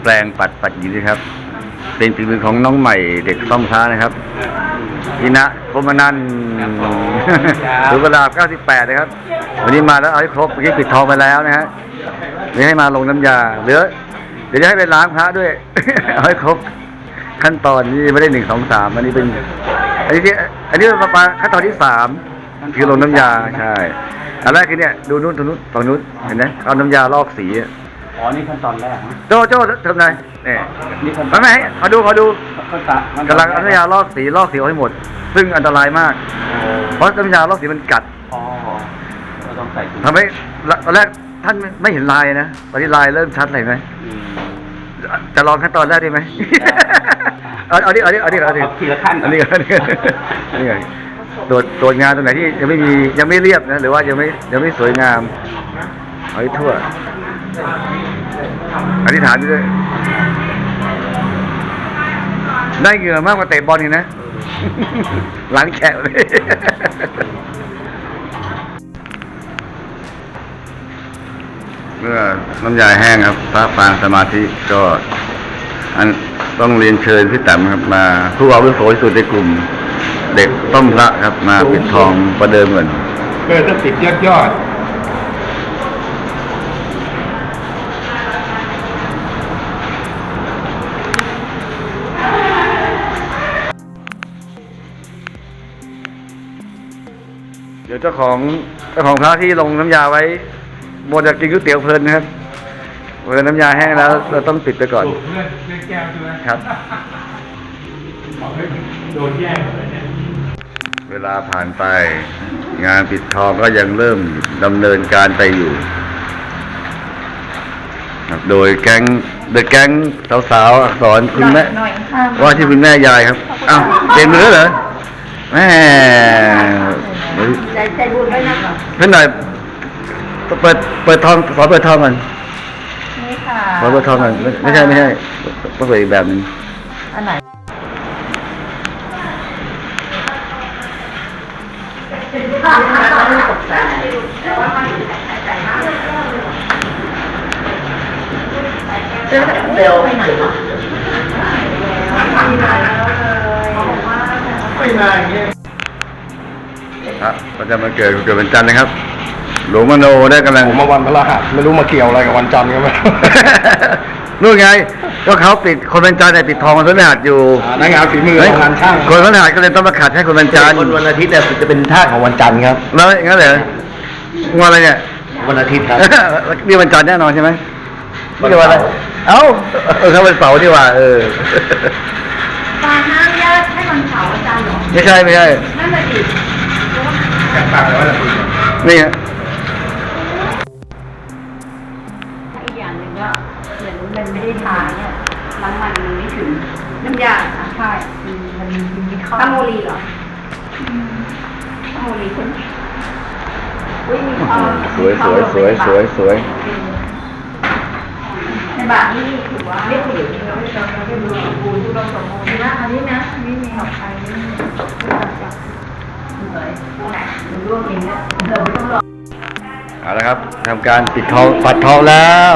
เห็นแปลงปัดปัดอยู่นะครับ เป็นฝีมือของน้องใหม่เด็กซ่อมพระนะครับอินะคมนันท์สุกลาบ98 นะครับ วันนี้มาแล้วเอาให้ครบเมื่อกี้ปิดทองไปแล้วนะฮะนี่ให้มาลงน้ำยาเหลือเดี๋ยวจะให้ไปล้างพระด้วย เอาให้ครบขั้นตอนนี้ไม่ได้หนึ่งสองสามอันนี้เป็น อันนี้ที่อันนี้ประมาณขั้นตอนที่สามคือลงน้ำยาใช่อันแรกคือเนี่ยดูนู้นตรงนู้นฝั่งนู้นเห็นไหมเอาน้ำยาลอกสี อะอ๋อ นี่ขั้นตอนแรกนะโจโจ้ทำไงเนี่ยนี่ขั้นตไม่อนไม่ขอดูขอดูขั้นตอนกำลังเอาน้ำยาลอกสีลอกสีออกให้หมด ซึ่งอันตรายมากเพราะน้ำยาลอกสีมันกัดอ๋อเราต้องใส่ถุงทำให้ตอนแรกท่านไม่เห็นลายนะตอนนี้ลายเริ่มชัดเลยไหมอืม จะลองขั้นตอนแรกได้ไหมเอาเอาดิเอาดิเอาดิเอาดิเอาทีละขั้นอันนี้ก่อนอันนี้ก่อนอันนี้ก่อนตรวจตรวจงานตรงไหนที่ยังไม่มียังไม่เรียบนะหรือว่ายังไม่ยังไม่สวยงามเอาให้ทั่ว อธิษฐานด้วย ได้เหงื่อมากกว่าเตะบอลอีกนะ หลังแฉะเลย เมื่อน้ำยาแห้งครับพระปางสมาธิก็ อันต้องเรียนเชิญพี่แต้มครับมาผู้อาวุโสที่สุดในกลุ่ม เด็กต้มพระครับมาปิดทองประเดิมก่อนเพื่อจะติดยอดยอด ดี๋ยวเจ้าของเจ้าของพระที่ลงน้ำยาไว้หมดจากกินก๋วยเตี๋ยวเพลินนะครับเพลินน้ำยาแห้งแล้ว เราต้องปิดไปก่อนเพื่อนเพื่อนแก้วใช่ไหมครับบอกให้โดนแย่งหมดเลยเนี่ยเวลาผ่านไป งานปิดทองก็ยังเริ่มดำเนินการไปอยู่ครับโดยแก๊งเดอะแก๊งสาวๆอักษรคุณแม่หน่อยค่ะว่าที่คุณแม่ยายครับอ้าวเปลี่ยนมือเหรอแม่เฮ้ย ใจใจบุญไว้นะคะเพื่อนหน่อย เปิด เปิดทองขอเปิดทองก่อนนี่ค่ะขอเปิดทองก่อนไม่ไม่ใช่ไม่ใช่ต้องเปิดอีกแบบหนึ่งอันไหนเบลไปไหนวะไม่นานอย่างเงี้ย ครับประจำวันเกิดเกิดวันจันทร์นะครับ หลวงมโนได้กำลัง ผมมาวันพฤหัสไม่รู้มาเกี่ยวอะไรกับวันจันทร์กันไหม นู่นไง ก็เขาปิดคนเป็นจันทร์เนี่ยปิดทองวันพฤหัสอยู่นักงานฝีมือเฮ้ยงานช่างคนพฤหัสก็เลยต้องมาขัดให้คนเป็นจันทร์คนวันอาทิตย์เนี่ยจะเป็นท่าของวันจันทร์ครับ แล้วงั้นเหรอวันอะไรเนี่ย วันอาทิตย์ครับ นี่วันจันทร์แน่นอนใช่ไหมไม่ใช่วันอะไรเอ้าเออเขาเป็นเสาร์ดีกว่า เออปาน้ำยาให้มันเผาอาจารย์เหรอไม่ใช่ไม่ใช่ นั่นแหละดิ แข่งต่างกันว่าจะคุยกันนี่ฮะอีกอย่างหนึ่งก็เหมือนมันไม่ได้ทาเนี่ยน้ำมันมันไม่ถึงน้ำยาอะใช่อืมมันมันมีข้าวตั้งโมลีเหรออืมตั้งโมลีคุณอุ้ยมีข้าวสวยสวยสวยสวยสวยในบาทนี่ถือว่าเรียกผู้หญิงเราไม่ต้องเราไม่รู้สมบูรณ์ทุกเราสมบูรณ์นะอันนี้นะไม่มีของใครไม่มีเลยตรงไหนมันร่วง เองนะเราไม่ต้องรอเอาละครับทำการปิดทองปัดทองแล้ว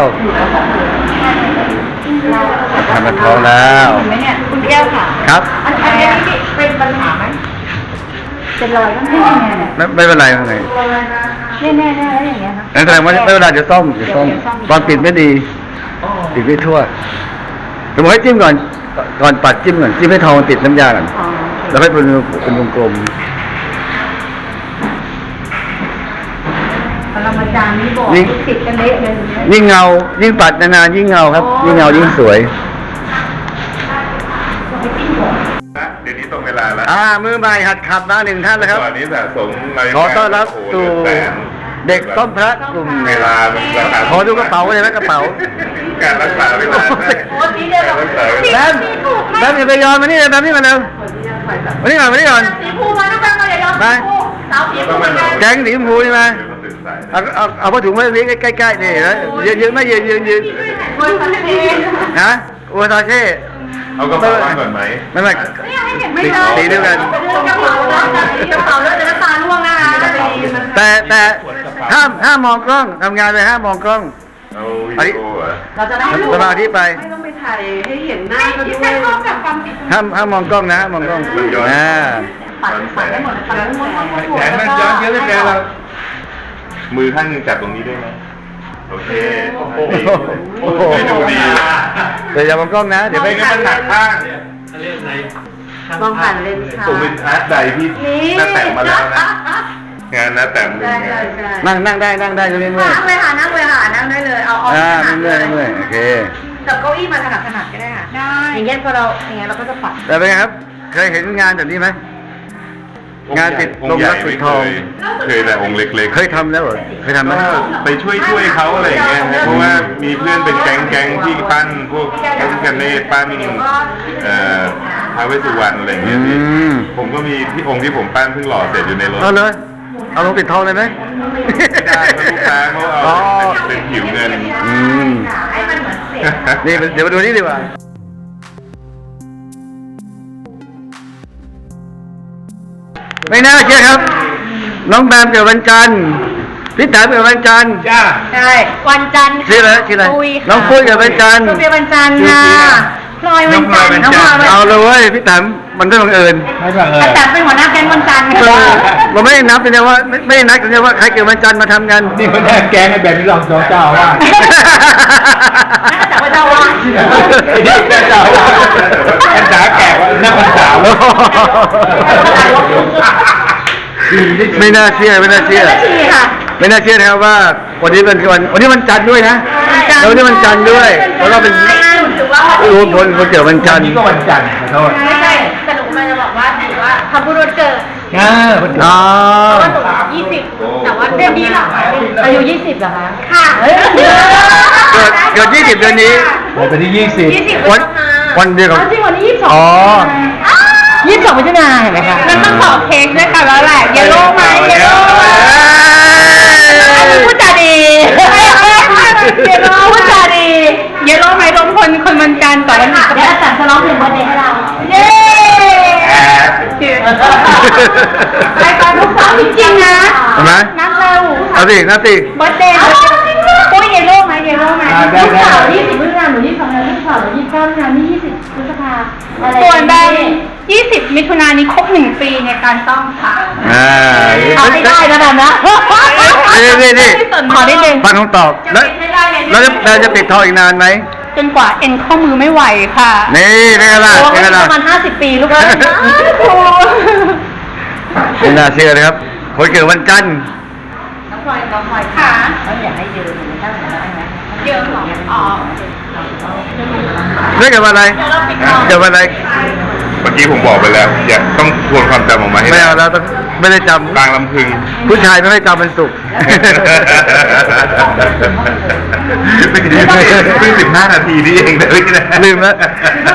ทำปัดทองแล้วเห็นไหมเนี่ยคุณแก้วค่ะครับอันอันนี้นี่เป็นปัญหาไหมเป็นรอยก็ไม่แน่เนี่ยไม่ไม่เป็นไรไม่เป็นไรแน่แน่แน่แล้วอย่างเงี้ยนะนั่นแสดงว่าไม่เป็นไรเดี๋ยวซ่อมเดี๋ยวซ่อมตอนปิดไม่ดีปิดไม่ทั่วผมบอกให้จิ้มก่อนก่อนปัดจิ้มก่อนจิ้มให้ทองมันติดน้ำยาก่อนอ๋อแล้วค่อยเป็นเป็นวงกลม ย์นี่บอกติดกันเละเลยเนี่ยยิ่งเงา ยิ่งปัดนานๆยิ่งเงาครับ ยิ่งเงายิ่งสวยเดี๋ยวนี้ตรงเวลาแล้วอ่า มือใหม่หัดขับมาหนึ่งท่านนะครับ ตอนนี้สะสมรายขอต้อนรับสู่เด็กต้มพระกลุ่ม เวลาราคาขอดูกระเป๋าเลยไหมกระเป๋า การรักษาเวลาได้โอ้สีเดียวกับการรักษาเวแบลามแบมอย่าไปยอมมานี่เลยแบมนี่มาเร็วมานี่ก่อนมานี่ก่อน สีพูมาต้องการมาเลยเนาะสาวสีพูเหมือนกันแก๊งสีชมพูใช่ไหม เดี๋ยวมันตื่นสายเอาเอาเอาผ้าถุงมาเลี้ยงใกล้ๆนี่เห็นไหมยืนยืนไม่ยืนยืนยืนคนคนนี้นะอุตาเช่เอากระเป๋าวางก่อนไหมไม่ไม่ ไม่ใช่สีเดียวกัน กระเป๋าแล้วกระเป๋าแล้วจะน้ำตาล่วงนะคะแต่แต่ห้ามห้ามมองกล้องทำงานไปห้ามมองกล้อง เอาวิดีโอเหรอเราจะได้รูปสมาธิไป ไม่ต้องไปถ่ายให้เห็นหน้าก็ด้ที่วแค่ยชอบแบบความติดห้ามห้ามมองกล้องนะห้ามมองกล้องมันย้อนอ่า ปัดปัดได้หมดปัดได้หมด แขนมันย้อนเยอะเลยแกเรา มือข้างหนึงจับตรงนี้ได้ไหมโอเคโอ้โห ไม่ดูดีเดี๋ยวอย่ามองกล้องนะ เดี๋ยวไม่ไม่งั้นมันหนักข้างเขาเรียกอะไรมองผ่านเลนส์ค่ะ ผมเป็นอาร์ตไดที่หน้าแต่งมาแล้วนะ งานหน้าแต่งหนึ่งใช่งาใช่น ใช่นั่งนั่งได้นั่งได้ตรงนี้เมื่อยนั่งเลยค่ะนั่งเลยค่ะนั่งได้เลย เอาเอาอ่าขนาดเมื่อยเมื่อยโอเคจับเก้าอี้มาขนาดขนาดก็ได้ค่ะได้อย่างเงี้ยพอเราอย่างเงี้ยเราก็จะปัดแต่เป็นไงครับ เคยเห็นงานแบบนี้ไหม งานติดองลค์งใหญ่รักปิไม่ดเคทองยเคยแต่องค์เล็กๆเคยทำแล้วเหรอเคยทำไหมก็ไปช่วยช่วยเขาอะไรอย่างเงี้ยฮะเพราะว่ามีเพื่อนเป็นแก๊งแก๊งๆที่ปั้นพวกพระพิฆเนศปั้นเอ่อท้าวเวสสุวรรณอะไรอย่างเงี้ยพี่อืมผมก็มีที่องค์ที่ผมปั้นเพิ่งหล่อเสร็จอยู่ในรถเอาเลย เอาลงปิดทองเลยไหม ไม่ได้เพราะลูกค้าเขาอ๋อเอาเป็นผิวเงิน อืมให้มันเหมือนเศษนี่เดี๋ยวมาดูนี่ดีกว่า ไม่น่าเชื่อครับ น้องแบมเกิดวันจันทร์พี่ถามเกิดวันจันทร์ จ้า ใช่ วันจันทร์ชื่ออะไรชื่ออะไรปุยค่ะน้องปุ้ยเกิดวันจันทร์ ปุ้ยเกิดวันจันทร์ค่ะ พลอยวันจันทร์น้องพลอยวันจันทร์เอาเลยเว้ยพี่ถามมันก็บังเอิญไม่บังเอิอาญจารย์เป็นหัวหน้าแก๊งวันจันทร์เออค่ะเราไม่ได้นับเลยนะว่าไม่ไม่ได้นัดกันเลยว่าใครเกิดวันจันทร์มาทำงาน นี่คนแรกแกงกันแบบนี้ลองเจ้าว่าแต่ว่าเจ้าว่าไอ้นี่แกเจ้าว่าพรรษาแก่กว่าหน้าพรรษาไม่น่าเชื่อไม่น่าเชื่อนาทีค่ะ ไม่น่าเชื่อนะครับว่าวันนี้เป็นวันวันนี้วันจันทร์ด้วยนะ แล้ววันนี้วันจันทร์ด้วยแล้วก็เป็น ถือว่ารวมคนคนเกิดวันจันทร์นี่ก็วันจันทร์ขอโทษไม่ใช่แต่หนูกำลังจะบอกว่าถือว่าทำบุญวันเกิดอ่าวันจันทร์อ๋อเพราะว่าหนูยี่สิบแต่ว่าเดือนนี้เหรออายุยี่สิบเหรอคะค่ะเฮ้ยเกิดเกิด20เดือนนี้วันที่ยี่สิบยี่สิบวันวันเดียวกับจริงวันนี้ยี่สิบสองอ๋อยี่สิบสองมิถุนาเห็นไหมคะงั้นต้องขอเค้กด้วยค่ะแล้วแหละเยลโล่ไหมเยลโล่ไหมอันนี้พูดจาดีเยลโล่พูดจาดี เยลโล่ไหมร้องคนคนมันการต่อแล้วเดี๋ยวอาจารย์จะร้องเพลงวันเดย์ให้เรา เย้ไปยการลูกสาวจริงๆนะใช่ไหมนัดเราเอาสินัดสิเบิร์ดเดย์ปุ้ยเยลโล่ไหมเยลโล่ไหมลูกสาวยี่สิบพฤษภาหนูยี่สิบสองนลูกสาวหนูยี่สิบเก้านะนี่ยี่สิบพฤษภาส่วนแบง ยี่สิบมิถุนายนี้ครบหนึ่งปีในการต้องค่ะอ่าเอาไม่ได้แล้นะนี่นี่นี่ขอได้นึงฟังคำตอบแล้วปิดไม่ได้เราจะเราจะปิดทองอีกนานไหมจนกว่าเอ็นข้อมือไม่ไหวค่ะนี่เป็นไงล่ะเป็นไงล่ะประมาณห้าสิบปีลูกเอ้ยครูไม่น่าเชื่อนะครับคนเกิดวันจันทร์น้องพลอยน้องพลอยค่ะเขาอยากให้ยืนเหมือนกันได้ไหมเยอะหรออ๋อ เรื่องเกิดวันอะไรเกิดวันอะไร ไป มื่อกี้ผมบอกไปแล้ว อย่าต้องทวนความจำออกมาให้ไม่ได้เอาแล้วต้องไม่ได้จบางลำพึงำผู้ชายไม่ได้จำเป็นสุขเมื่อกี้เพิ่งสิบห้านาทีนี่เองนะเมื่อกี้นะลืมแล้ว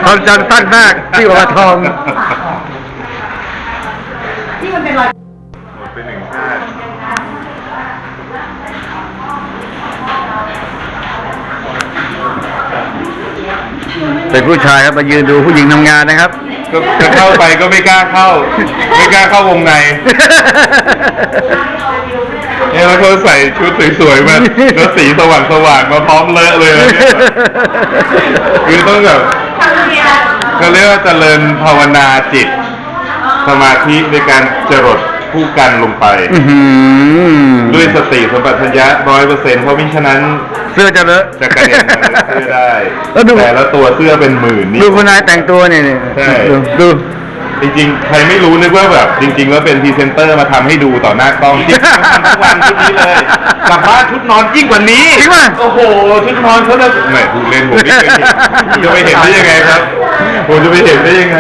ความจำสั้นมากที่กว่าทอง ที่มันเป็นรอย หมดไปหนึ่งชาติ เป็นผู้ชายครับมายืนดูผู้หญิงทำงานนะครับ ก็จะเข้าไปก็ไม่กล้าเข้า ไม่กล้าเข้าวงในเนี่ยแล้วเขาใส่ชุดสวยๆมาแล้วสีสว่างๆมาพร้อมเลอะเลยนะเนี่ยคือต้องแบบเขาเรียกว่าเจริญภาวนาจิต สมาธิในการจรดผู้กันลงไป อื้อหือ ด้วยสติสัมปชัญญะร้อยเปอร์เซ็นต์เพราะมิฉะนั้น เสื้อจะเลอะ จะกระเด็นมาเสื้อได้แล้วดู แต่ละตัวเสื้อเป็นหมื่นนี่ ดูคุณนายแต่งตัวเนี่ยเนี่ยใช่ ดูดู จริงๆ ใครไม่รู้นึกว่าแบบ จริง ๆ แล้วเป็นพรีเซนเตอร์มาทำให้ดูต่อหน้ากล้องจริงๆทำทุกวันชุดนี้เลยกลับบ้านชุดนอนยิ่งกว่านี้จริงป่ะ โอ้โหชุดนอนเขาจะไม่พูดเล่นผมไม่เคยเห็นจะไปเห็นได้ยังไงครับผมจะไปเห็นได้ยังไง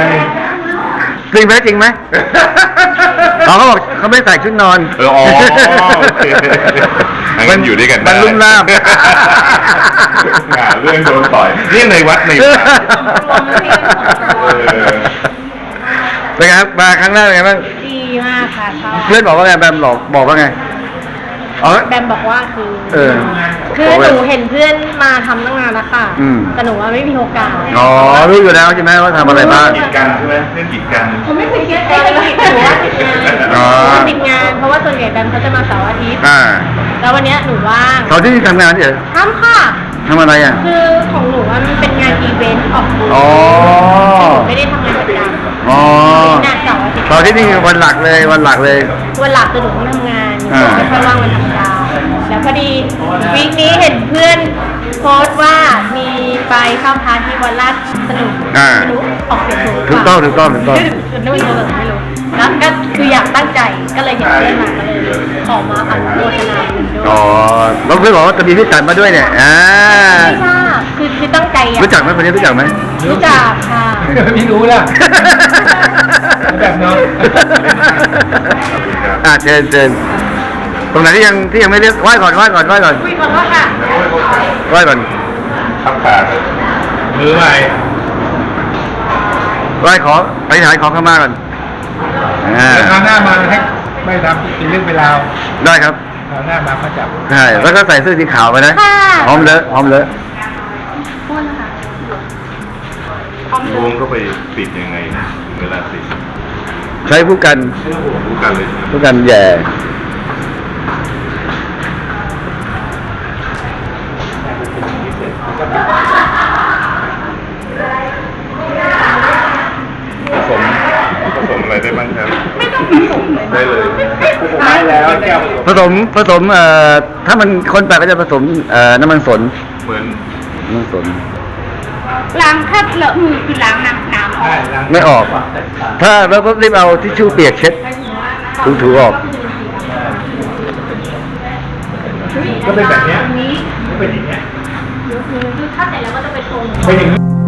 จริงไหมจริงไหมอ๋อเขาบอกเขาไม่ใส่ชุดนอนเอออ๋อโอเคงั้นอยู่ด้วยกันได้มันลุ่มล่ามหาเรื่องโดนต่อยนี่ในวัดในวัดเออเป็นไงครับมาครั้งแรกเป็นไงบ้างดีมากค่ะชอบเพื่อนบอกว่าไงแบมหลอกบอกว่าไง อ๋อแบมบอกว่าคือเออคือหนูเห็นเพื่อนมาทำตั้งนานแล้วค่ะอืม แต่หนูว่าไม่มีโอกาสอ๋อรู้อยู่แล้วใช่ไหมว่าทำอะไรบ้างกีดกันใช่ไหมเล่นกีดกันผมไม่เคยคิดเลยหนูว่าติดงานอ๋อ หนูว่าติดงาน เพราะว่าส่วนใหญ่แบมเขาจะมาเสาร์อาทิตย์อ่าแล้ววันเนี้ยหนูว่างเขาที่ทำงานเหรอทำค่ะ ทำอะไรอะ คือของหนูว่ามันเป็นงานอีเวนต์ออกบูธอ๋อไม่ได้ทำงานประจำอ๋อเป็นงานเสาร์อาทิตย์ตอนที่นี่คือวันหลักเลยวันหลักเลย วันหลักคือหนูต้องทำงานหนู อ่า ไม่ค่อยว่างวันธรรมดาแล้วพอดีวีคนี้เห็นเพื่อนโพสต์ว่ามีไปเข้าพาร์ทที่วันลาดสนุกอ่า ไม่รู้ออกเสียงถูกหรืถูกเปต้อล่างถูกต้องถูกต้องไม่รู้ไม่รู้แล้วก็คืออยากตั้งใจก็เลยเห็นเพื่อนมาก็เลยออกมาอัดโฆษณาคุณด้วยอ๋อแล้วเพื่อนบอกว่าจะมีพี่กันมาด้วยเนี่ยอ่าไม่ทราบคือคือตั้งใจอะรู้จักไหมคนนี้รู้จักไหม รู้จักค่ะ ไม่รู้ล่ะ แบบน้อง อ่าเชิญเชิญ ตรงไหนที่ยังที่ยังไม่เรียกไหว้ก่อนไหว้ก่อนไหว้ก่อนคุยขอโทษค่ะไหว้ก่อนทับขามือใหม่ไหว้ขอไปถ่ายขอเข้ามาก่อนอ่าแล้วคราวหน้ามาให้ไม่ทำเป็นเรื่องเป็นราวได้ครับคราวหน้ามาก็จับใช่แล้วก็ใส่เสื้อสีขาวไปนะค่ะพร้อมเลอะพร้อมเลอะรวมเข้าไปปิดยังไงเวลาปิดใช้ผู้กันรู้กันเลยใช่ไหมผู้กันแย่ ผสมผสมอะไรได้บ้างครับไม่ต้องผสมได้เลยได้แล้วแก้วผสมผสมเอ่อถ้ามันคนแปลกก็จะผสมเอ่อน้ำมันสนเหมือนน้ำมันสนล้างแค่เลอะมือคือล้างน้ำน้ำออกไม่ออก ถ้าแล้วก็รีบเอาทิชชู่เปียกเช็ดถูถูๆออก ก็เป็นแบบเนี้ยเป็นอย่างเงี้ยคือถ้าเสร็จแล้วก็จะไปชง เป็นอย่างนี้